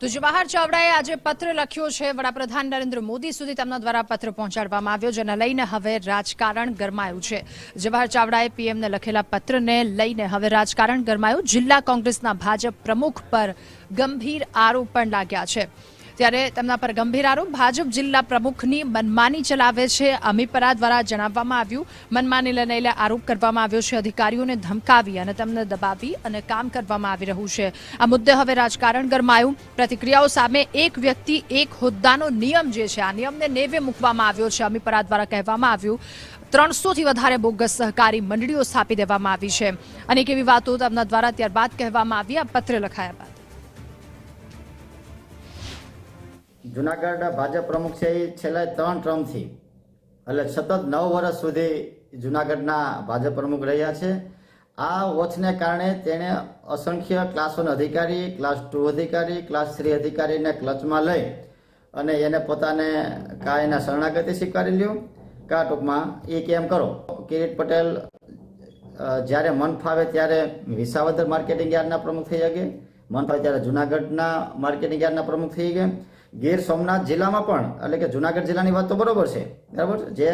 તો જવાહર ચાવડાએ આજે પત્ર લખ્યો છે. વડાપ્રધાન નરેન્દ્ર મોદી સુધી તેમના દ્વારા પત્ર પહોંચાડવામાં આવ્યો જેને લઈને હવે રાજકારણ ગરમાયું છે. જવાહર ચાવડાએ પીએમને લખેલા પત્રને લઈને હવે રાજકારણ ગરમાયું. જિલ્લા કોંગ્રેસના ભાજપ પ્રમુખ પર ગંભીર આરોપ પણ લાગ્યા છે. ત્યારે તેમના પર ગંભીર આરોપ ભાજપ જિલ્લા પ્રમુખની મનમાની ચલાવે છે. અમીપરા દ્વારા જણાવવામાં આવ્યું મનમાનીને લઈને આરોપ કરવામાં આવ્યો છે. અધિકારીઓને ધમકાવી અને તેમને દબાવી અને કામ કરવામાં આવી રહ્યું છે. આ મુદ્દે હવે રાજકારણ ગરમાયું. પ્રતિક્રિયાઓ સામે એક વ્યક્તિ એક હોદ્દાનો નિયમ જે છે, આ નિયમને નેવે મૂકવામાં આવ્યો છે. અમીપરા દ્વારા કહેવામાં આવ્યું ત્રણસોથી વધારે બોગસ સહકારી મંડળીઓ સ્થાપી દેવામાં આવી છે. અનેક એવી વાતો તેમના દ્વારા ત્યારબાદ કહેવામાં આવી. આ પત્ર લખાયા જુનાગઢ ભાજપ પ્રમુખ છે એ છેલ્લા ત્રણ ટર્મથી. એટલે સતત નવ વર્ષ સુધી જુનાગઢના ભાજપ પ્રમુખ રહ્યા છે. આ વોચને કારણે તેણે અસંખ્ય ક્લાસ વન અધિકારી, ક્લાસ ટુ અધિકારી, ક્લાસ થ્રી અધિકારીને ક્લચમાં લઈ અને એને પોતાને કાયના શરણાગતિ સ્વીકારી લ્યો. કા ટૂંકમાં એ કેમ કરો? કિરીટ પટેલ જ્યારે મન ફાવે ત્યારે વિસાવદર માર્કેટિંગ યાર્ડના પ્રમુખ થઈ શકે. મન ફાવે ત્યારે જુનાગઢના માર્કેટિંગ યાર્ડના પ્રમુખ થઈ ગયા ગીર સોમનાથ જિલ્લામાં પણ, એટલે કે જુનાગઢ જિલ્લાની વાત તો બરોબર છે, બરાબર જે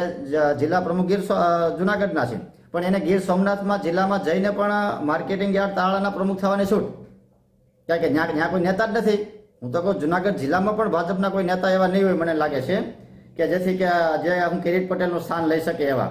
જિલ્લા પ્રમુખ ગીર જુનાગઢના છે. પણ એને ગીર સોમનાથમાં જિલ્લામાં જઈને પણ માર્કેટિંગ યાર્ડ તાળાના પ્રમુખ થવાની છૂટ કારણ કે ત્યાં ત્યાં કોઈ નેતા જ નથી. હું તો કહું, જુનાગઢ જિલ્લામાં પણ ભાજપના કોઈ નેતા એવા નહીં હોય, મને લાગે છે, કે જેથી કે, જે હું કિરીટ પટેલનું સ્થાન લઈ શકે એવા.